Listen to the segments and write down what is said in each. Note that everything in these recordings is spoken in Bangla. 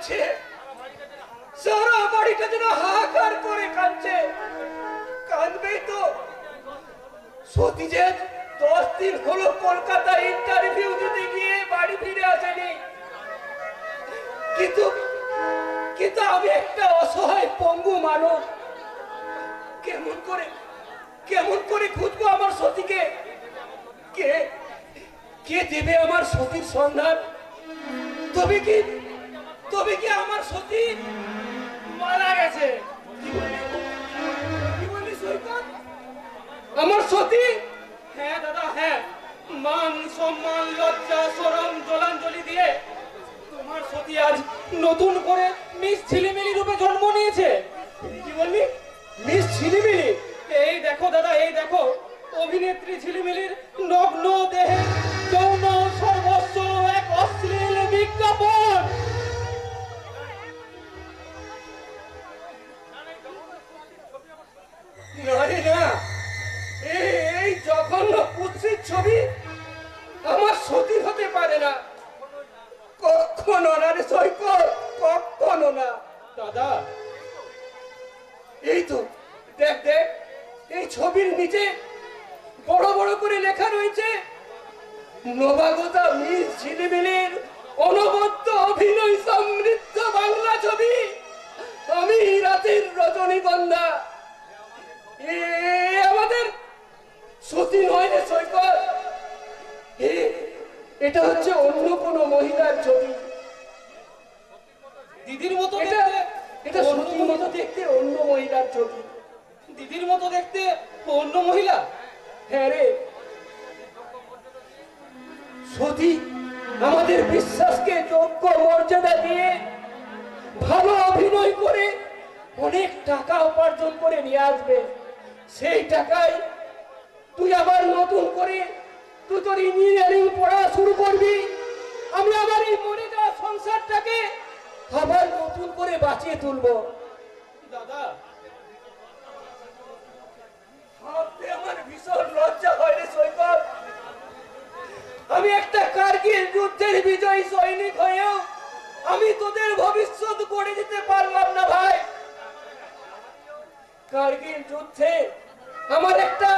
কাঁদছে। সারা বাড়িটা যেন হাহাকার করে কাঁদছে। কাঁদবেই তো। সতী যে দশ দিন হলো কলকাতা ইন্টারভিউ দিতে গিয়ে বাড়ি ফিরে আসেনি। কিন্তু কিন্তু আমি একটা অসহায় পঙ্গু মানুষ। কেমন করে কেমন করে খুঁজবো আমার সতীকে? কে কে দেবে আমার সতীর সন্ধান? তবে কি তবে কি আমার সতী মারা গেছে? আমার সতী? হ্যাঁ দাদা হ্যাঁ। মান, সম্মান, লজ্জা সরম জলাঞ্জলি দিয়ে তোমার সতী আজ নতুন করে মিস ঝিলিমিলি রূপে জন্ম নিয়েছে। কি বললি? মিস ঝিলিমিলি এই দেখো দাদা, এই দেখো। অভিনেত্রী ঝিলিমিলির নগ্ন দেহে যৌন ছবি আমার সতী হতে পারে না। কখনো না রে সৈকত, কখনো না। দাদা, এই তো, দেখ দেখ, এই ছবির নিচে বড় বড় করে লেখা রয়েছে, নবাগতা মিস ঝিলিমিলির অনবদ্য অভিনয় সমৃদ্ধ। করে বাঁচিয়ে তুলবো। আমার আমি একটা কার্গিল যুদ্ধের বিজয়ী সৈনিক হয়েও আমি তোদের ভবিষ্যৎ গড়ে দিতে পারলাম না ভাই। কার্গিল যুদ্ধে আমার একটা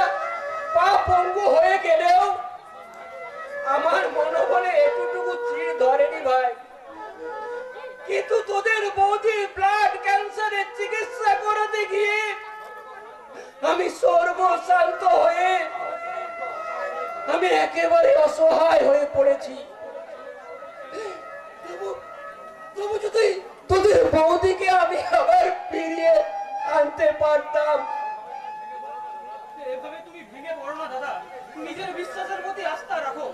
পা পঙ্গু হয়ে গেলেও আমার মনোবলে এতটুকু চির ধরেনি ভাই। কিন্তু তোদের বৌদি ব্লাড ক্যান্সারের চিকিৎসা করাতে গিয়ে আমি সর্বশান্ত হয়ে, আমি একেবারে অসহায় হয়ে পড়েছি। তোদের বৌদিকে আমি আবার ফিরিয়ে আনতে পারতাম। তুমি নিজের বিশ্বাসের প্রতি আস্থা রাখো।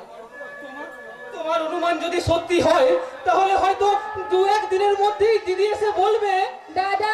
তোমার অনুমান যদি সত্যি হয় তাহলে হয়তো দু এক দিনের মধ্যেই দিদি এসে বলবে দাদা!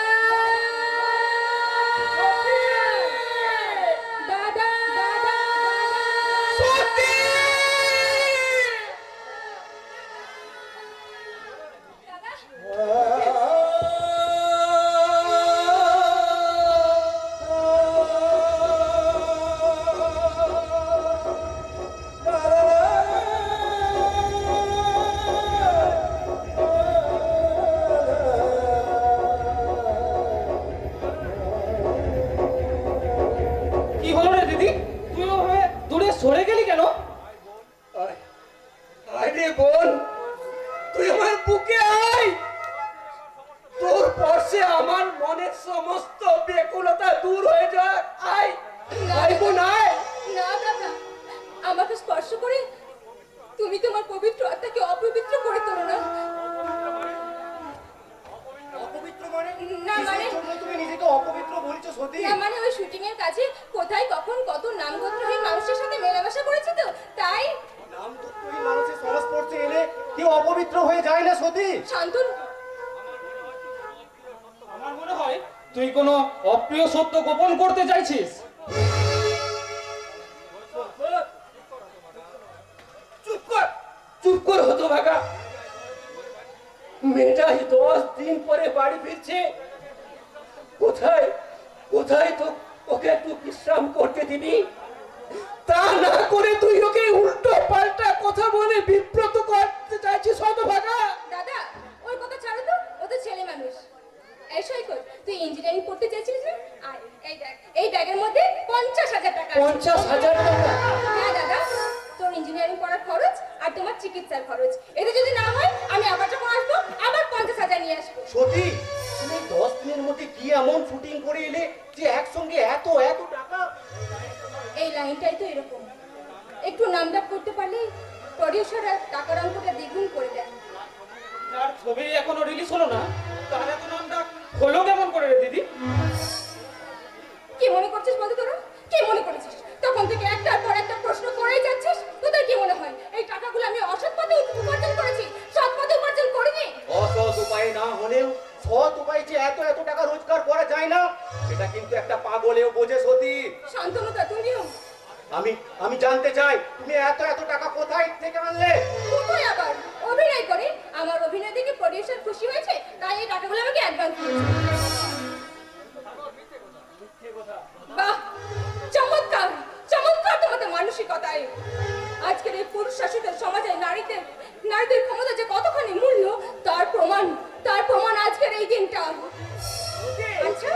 অপ্রিয় সত্য গোপন করতে চাইছিস? কর কর কোথায় তো ওকে একটু বিশ্রাম করতে তা না করে তুই ওকে উল্টো পাল্টা কথা বলে বিব্রত করতে চাইছিস দাদা কথা ছাড়ো তো তুই ইঞ্জিনিয়ারিং করতে চেয়েছিলিস না? আর এই দেখ এই ব্যাগের মধ্যে পঞ্চাশ হাজার টাকা পঞ্চাশ হাজার টাকা? হ্যাঁ দাদা তোর ইঞ্জিনিয়ারিং করার খরচ আর তোমার চিকিৎসার খরচ। এতে যদি না হয় আমি আবার যখন আসব আবার পঞ্চাশ হাজার নিয়ে আসব। সত্যি তুমি দশ দিনের মধ্যে কি এমন শুটিং করে এলে যে একসঙ্গে এত এত টাকা? এই লাইনটাই তো এরকম। একটু নাম নামডাক করতে পারলে প্রডিউসাররা টাকার অঙ্কটা দ্বিগুণ করে দেন তার ছবি এখনও রিলিজ হলো না তাহলে তো নাম নামডাক? হলো কেমন করে রে দিদি? কি মনে করছিস বলতো তোরা? কি মনে করেছিস? তখন থেকে একটার পর একটা প্রশ্ন করেই যাচ্ছিস? তোদের কি মনে হয়? এই টাকাগুলো আমি অসৎ পথে উপার্জন করেছি? সৎ পথে উপার্জন করিনি? অসৎ উপায় না হলেও সৎ উপায় যে এত এত টাকা রোজগার করা যায় না সেটা কিন্তু একটা পাগলেও বোঝে সতী। শান্তনুদা তুমিও? আমি আমি জানতে চাই তুমি এত এত টাকা কোথায় থেকে আনলে? কোথায় আবার? অভিনয় করে। আমার অভিনয় দেখে প্রডিউসার খুশি হয়েছে তাই এই টাকাগুলো আমাকে অ্যাডভান্স দিয়েছে। বাহ! চমৎকার! চমৎকার তোমাদের মানসিকতায়। আজকের এই পুরুষ শাসিত সমাজে নারীদের নারীদের ক্ষমতা যে কতখানি মূল্য তার প্রমাণ তার প্রমাণ আজকের এই দিনটা। আচ্ছা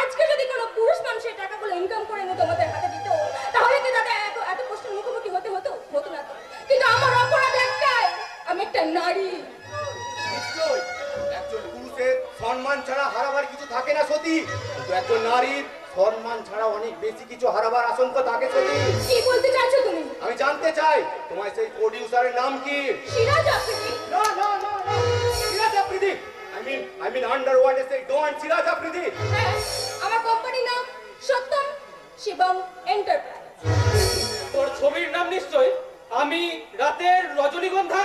আজকে যদি কোনো পুরুষ মানুষ এই টাকাগুলো ইনকাম করে এনে তোমাদের হাতে একটা নারী। নিশ্চয় একজন পুরুষের সম্মান ছাড়া হারাবার কিছু থাকে না সতী। কিন্তু একজন নারীর সম্মান ছাড়া অনেক বেশি কিছু হারাবার আশঙ্কা থাকে সতী। কি বলতে চাইছো তুমি? আমি জানতে চাই তোমার সেই প্রডিউসারের নাম কি? সিরাজ আফ্রিদি। না না না না Siraj Afridi. I mean I mean underworld a don Siraj Afridi. হ্যাঁ আমার কোম্পানির নাম সত্যম শিবম এন্টারপ্রাইজ তোর ছবির নাম নিশ্চয় আমি রাতের রজনীগন্ধা।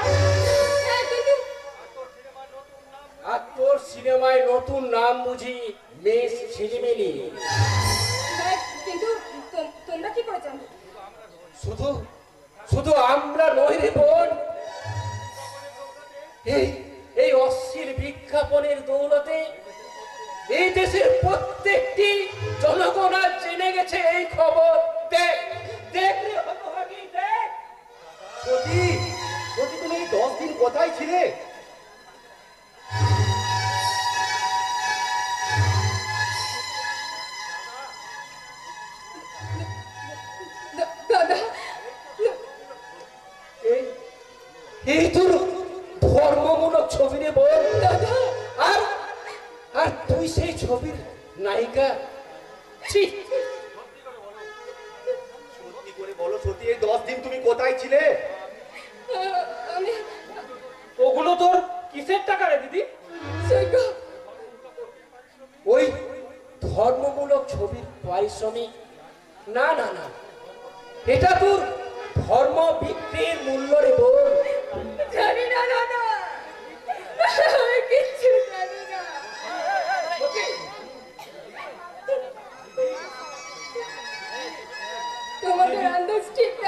আর তোর সিনেমায় নতুন নাম বুঝি মিস ঝিলিমিলি। কিন্তু তোমরা কি করে জানো শুধু শুধু আমরা নই রে বোন। এই এই অশ্লীল বিজ্ঞাপনের দৌলতে এই দেশের প্রত্যেকটি জনগণ আজ জেনে গেছে এই খবর। দেখ দেখ রে হতভাগী দেখ। সতী সতী তুমি এই দশ দিন কোথায় ছিলে? এই তোমাদের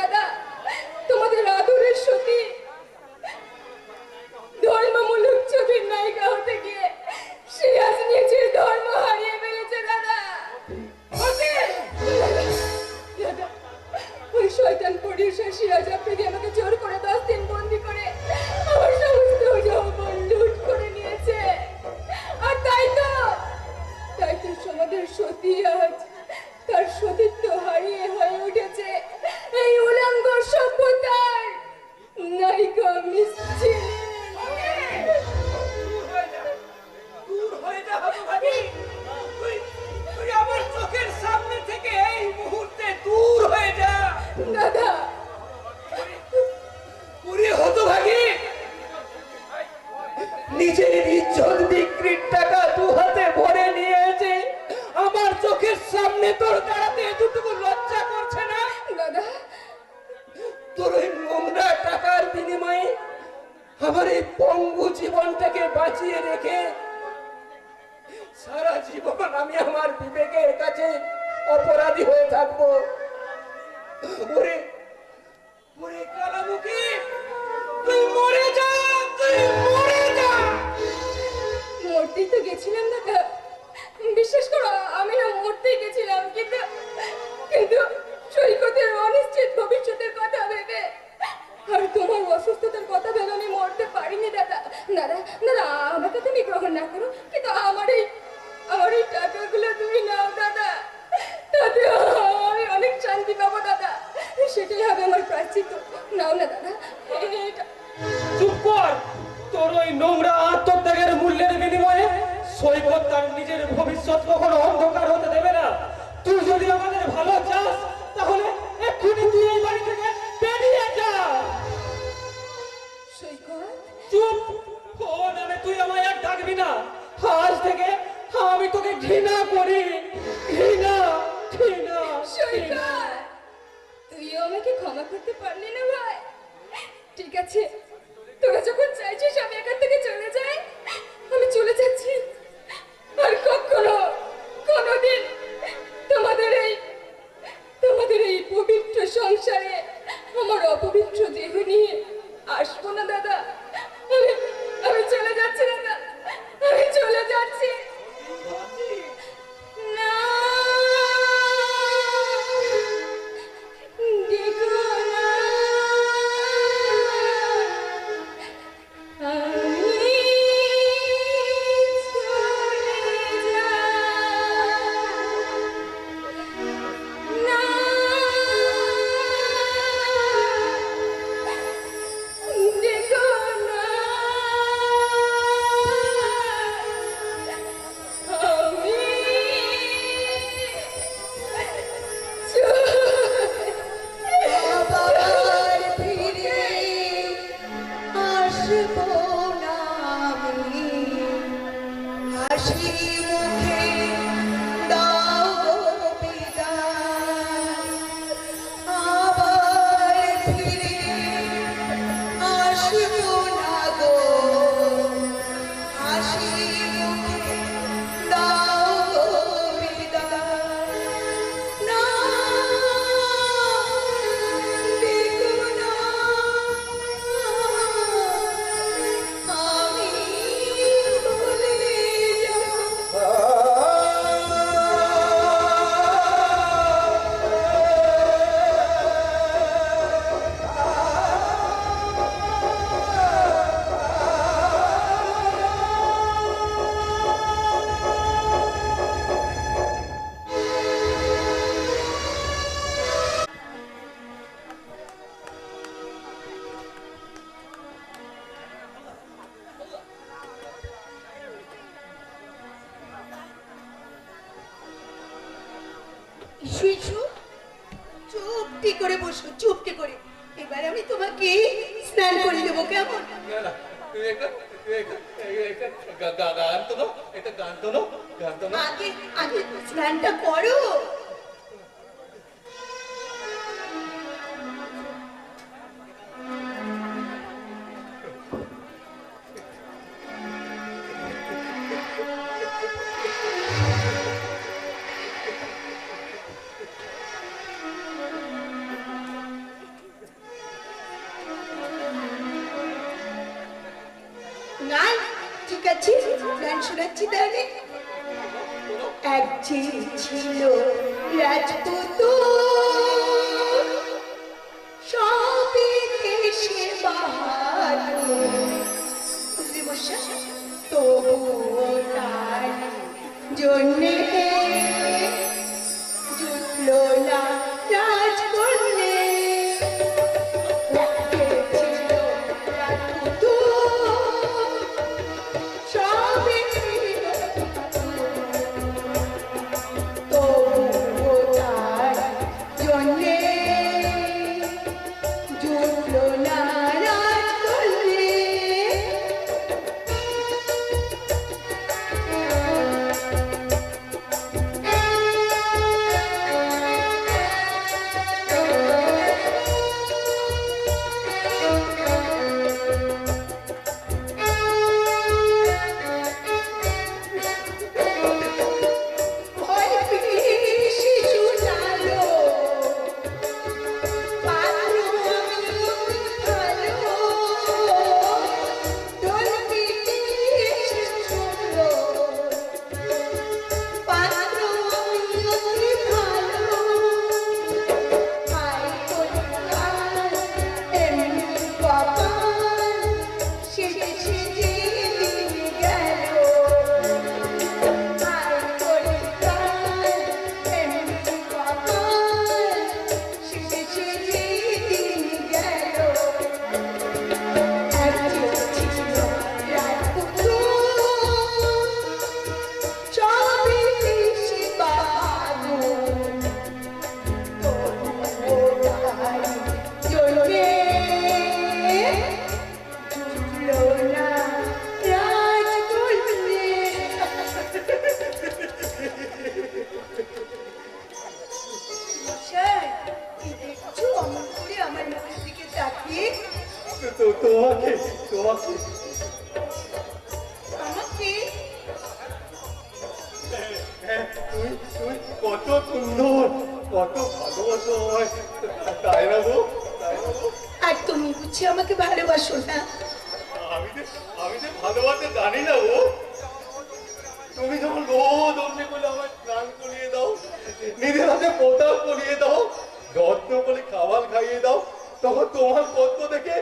নিজের ইজ্জত বিক্রির টাকা দু হাতে ভরে নিয়েছে। আমার চোখের সামনে তোর দাঁড়াতে এতটুকু লজ্জা করছে না? দাদা। তোর ওই নোংরা টাকার বিনিময়ে আমার এই পঙ্গু জীবনটাকে বাঁচিয়ে রেখে সারা জীবন আমি আমার বিবেকের কাছে অপরাধী হয়ে থাকব। ওরে তো গেছিলাম দাদা বিশ্বাস করো আমি না মরতেই গেছিলাম কিন্তু কিন্তু সৈকতের অনিশ্চিত ভবিষ্যতের ঠিক আছে তোরা যখন একটা গান তো গান তো গান তো স্নানটা করো। তবুও তার জন্যে জুটল না তুমি যখন রোজ অমনি করে আমার স্নান করিয়ে দাও, নিজের হাতে পোতাও করিয়ে দাও, যত্ন করে খাবার খাইয়ে দাও, তখন তোমার কষ্ট দেখে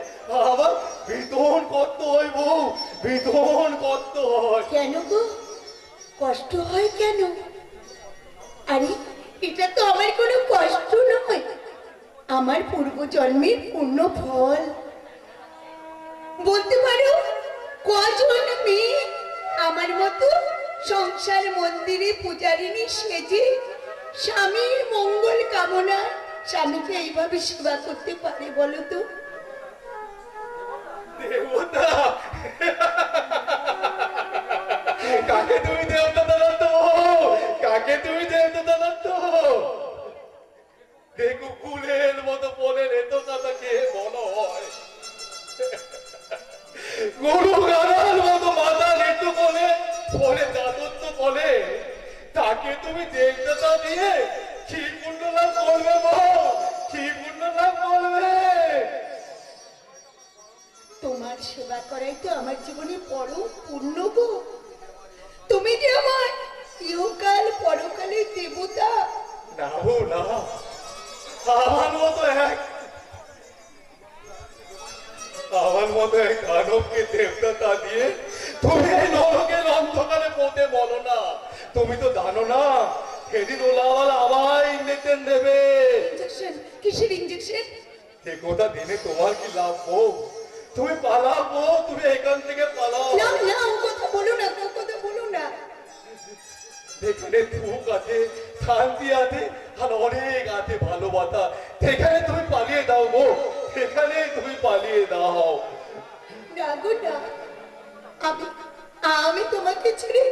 আবার ভীষণ কষ্ট হয় বউ ভীষণ কষ্ট হয়। কেন গো? কষ্ট হয় কেন? আরে, এটা তো আমার কোনো কষ্ট নয়। আমার পূর্ব জন্মের পূর্ণ ফল। বলতে পারো, কজন মেয়ে আমার মতো সংসার মন্দিরে পূজারিণী সেজে স্বামীর মঙ্গল কামনা স্বামীকে এইভাবে সেবা করতে পারে বলো তো? দেবতা! কাকে তুমি দেবতা না সেদিন ওলাওয়ালা আবার ইঞ্জেকশন দেবে। ইঞ্জেকশন কিসের ইঞ্জেকশন সে কথা দিনে তোমার কি লাভ বউ? তুমি পালাও বউ তুমি এখান থেকে পালাও। না না ও কথা বলো না ও কথা বলো না। যেখানে সুখ আছে শান্তি আছে আর অনেক আছে ভালোবাসা সেখানে তুমি পালিয়ে দাও গো সেখানে তুমি পালিয়ে দাও। না গো না। আমি আমি তোমাকে ছেড়ে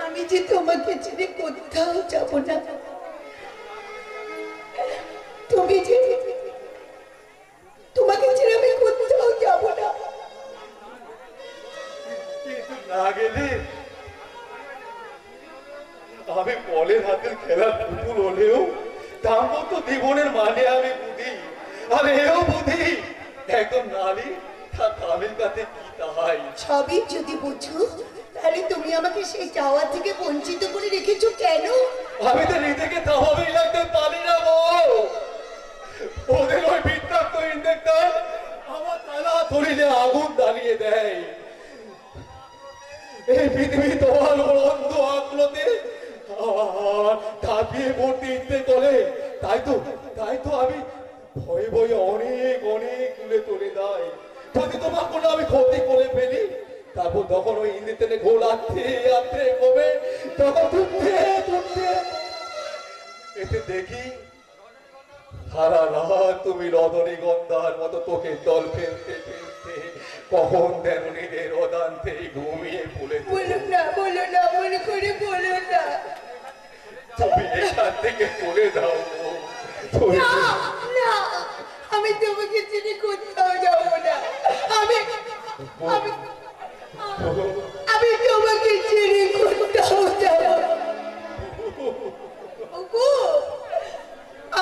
আমি যে তোমাকে ছেড়ে কোথাও যাব না। তুমি যে তোমাকে ছেড়ে আমি কোথাও যাব না। না। গেলে আমি বলের হাতের খেলার পুতুল হলেও দাম্পত্য জীবনের মানে আমি বুঝি আর এও বুঝি একদম নারী তার স্বামীর কাছে কি তাহাই? সবই যদি বুঝো তাহলে তুমি আমাকে সেই চাওয়া থেকে বঞ্চিত করে রেখেছো কেন? আমি তো নিজেকে স্বাভাবিক লাগতে পারি না, বউ। ওদের ওই বৃত্তান্ত ইন্ডেক্টর আমার তালা শরীরে আগুন দাঁড়িয়ে দেয়। এই পৃথিবী তোমার অন্ধ আগ্রতে ধাপিয়ে পড়তে ইচ্ছে করে তাই তো তাই তো আমি ভয়ে ভয়ে অনেক অনেক দূরে চলে যাই। যদি তোমার কোনো আমি ক্ষতি করে ফেলি তারপর তখন ওই ইন্দ্রিতেনে ঘোল আত্মে আত্মে কমে তখন তুলতে তুলতে এতে দেখি সারা রাত তুমি রদনী গন্ধার মতো তোকে জল ফেলতে ফেলতে কখন অদান্তে ঘুমিয়ে পড়ে বলো না বলো না মনে করে বলো না। তুমি এখান থেকে চলে না না আমি তোমাকে চিনি কোথাও যাব না। আমি আমি আমি তোমাকে ছেড়ে কোথাও যাব।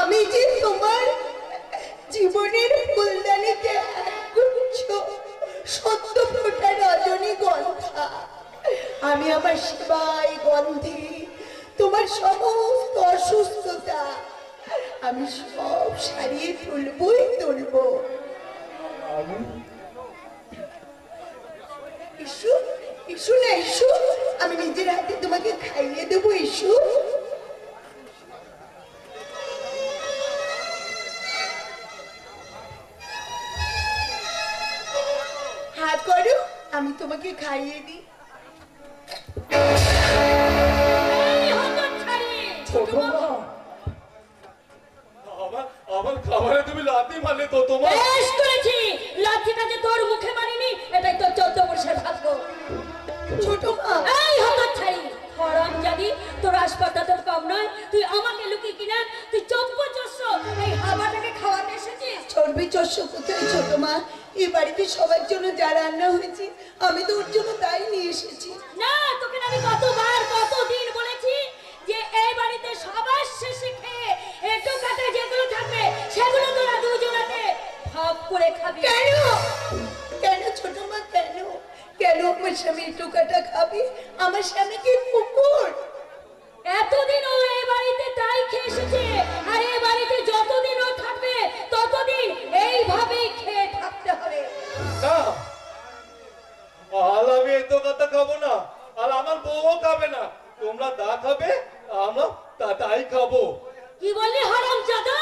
আমি যে তোমার জীবনের ফুলদানিতে একগুচ্ছ সত্য ফোটা রজনী গন্ধা, আমি আমার সেবাই গন্ধে তোমার সমস্ত অসুস্থতা আমি সব সারিয়ে তুলবই, তুলবো ইস্যু ইস্যু না আমি নিজের হাতে তোমাকে খাইয়ে দেবো ইস্যু হাত করো আমি তোমাকে খাইয়ে দিই। চস্য কোথায় ছোট মা। এই বাড়িতে সবার জন্য যা রান্না হয়েছে আমি তো ওর জন্য তাই নিয়ে এসেছি। না তোকে আমি কতবার কতদিন বলেছি যে এই বাড়িতে সবার শেষে খেয়ে একটু যেগুলো থাকবে সেগুলো তোরা দুজনাতে ভাব করে খাবি। কেন? কেন ছোট মা কেন? কেন আমার স্বামী একটু কাটা খাবি? আমার স্বামী কি কুকুর? এতদিন ও এই বাড়িতে তাই খেয়ে এসেছে আর এই বাড়িতে যতদিন ও ততদিন এইভাবেই খেয়ে থাকতে হবে। না। আর আমি এত কথা খাব না আর আমার বউও খাবে না। তোমরা দা খাবে আমরা তাই খাব। কি বললি হারাম জাদা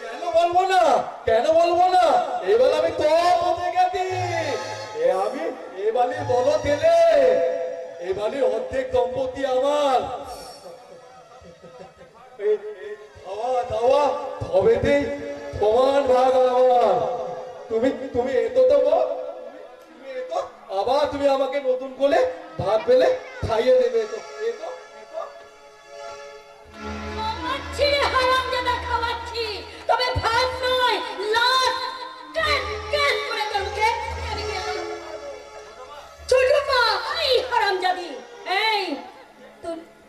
কেন বলব না? কেন বলব না? এবার আমি তো বলতে গেছি। এ আমি এবারে বলো ছেলে। এবারে অর্ধেক দম্পতি আমার। খাওয়া দাওয়া সবেতেই সমান ভাগ তুমি তুমি এতো এতো, আবার তুমি আমাকে নতুন করে ভাত পেলে খাইয়ে দেবে তো ভাত নয়, লাত। কেন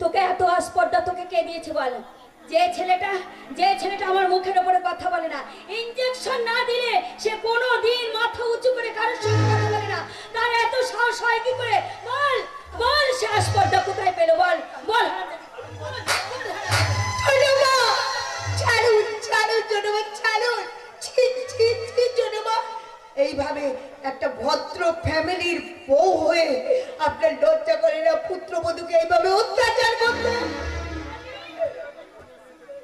তোকে এত আসপর্দা তোকে কে দিয়েছে বল? যে ছেলেটা, যে উপরে কথা বলে না। ইনজেকশন না দিলে সে কোনো দিন মাথা উঁচু করে কারোর সঙ্গে কথা বলে না। তার এত সাহস হয় কি করে? বল বল, সে আসপর্দা কোথায় পেল? বল বল। ছাড়ুন ছাড়ুন ছোট ছাড়ুন। ছি ছি ছি ছোট মা এইভাবে একটা ভদ্র ফ্যামিলির বউ হয়ে আপনার লজ্জা করে না পুত্রবধূকে এইভাবে অত্যাচার করতে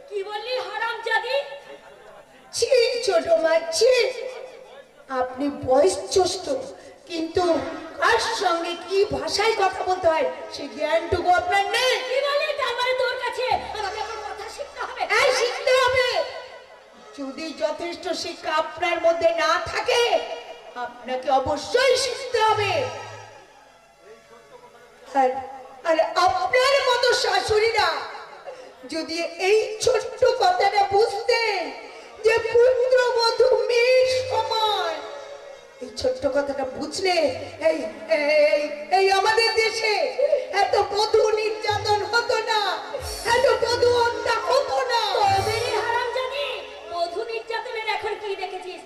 কি বললি হারাম জাদি ছি ছোট মা ছি আপনি বয়স্ক কিন্তু কার সঙ্গে কি ভাষায় কথা বলতে হয় সে জ্ঞানটুকু আপনার নেই। কি বললি তার মানে তোর কাছে? আমাকে এখন কথা শিখতে হবে। এই শিখতে হবে। যদি যথেষ্ট শিক্ষা আপনার মধ্যে না থাকে আপনাকে অবশ্যই শিখতে হবে। আর আর আপনার মতো শাশুড়িরা যদি এই ছোট্ট কথাটা বুঝতেন যে পুত্রবধূ মেয়ের সমান এই ছোট্ট কথাটা বুঝলে এই এই এই আমাদের দেশে এত বধূ নির্যাতন হতো না, এত বধূ হত্যা হতো না। বধূ নির্যাতনের এখন কি দেখেছিস?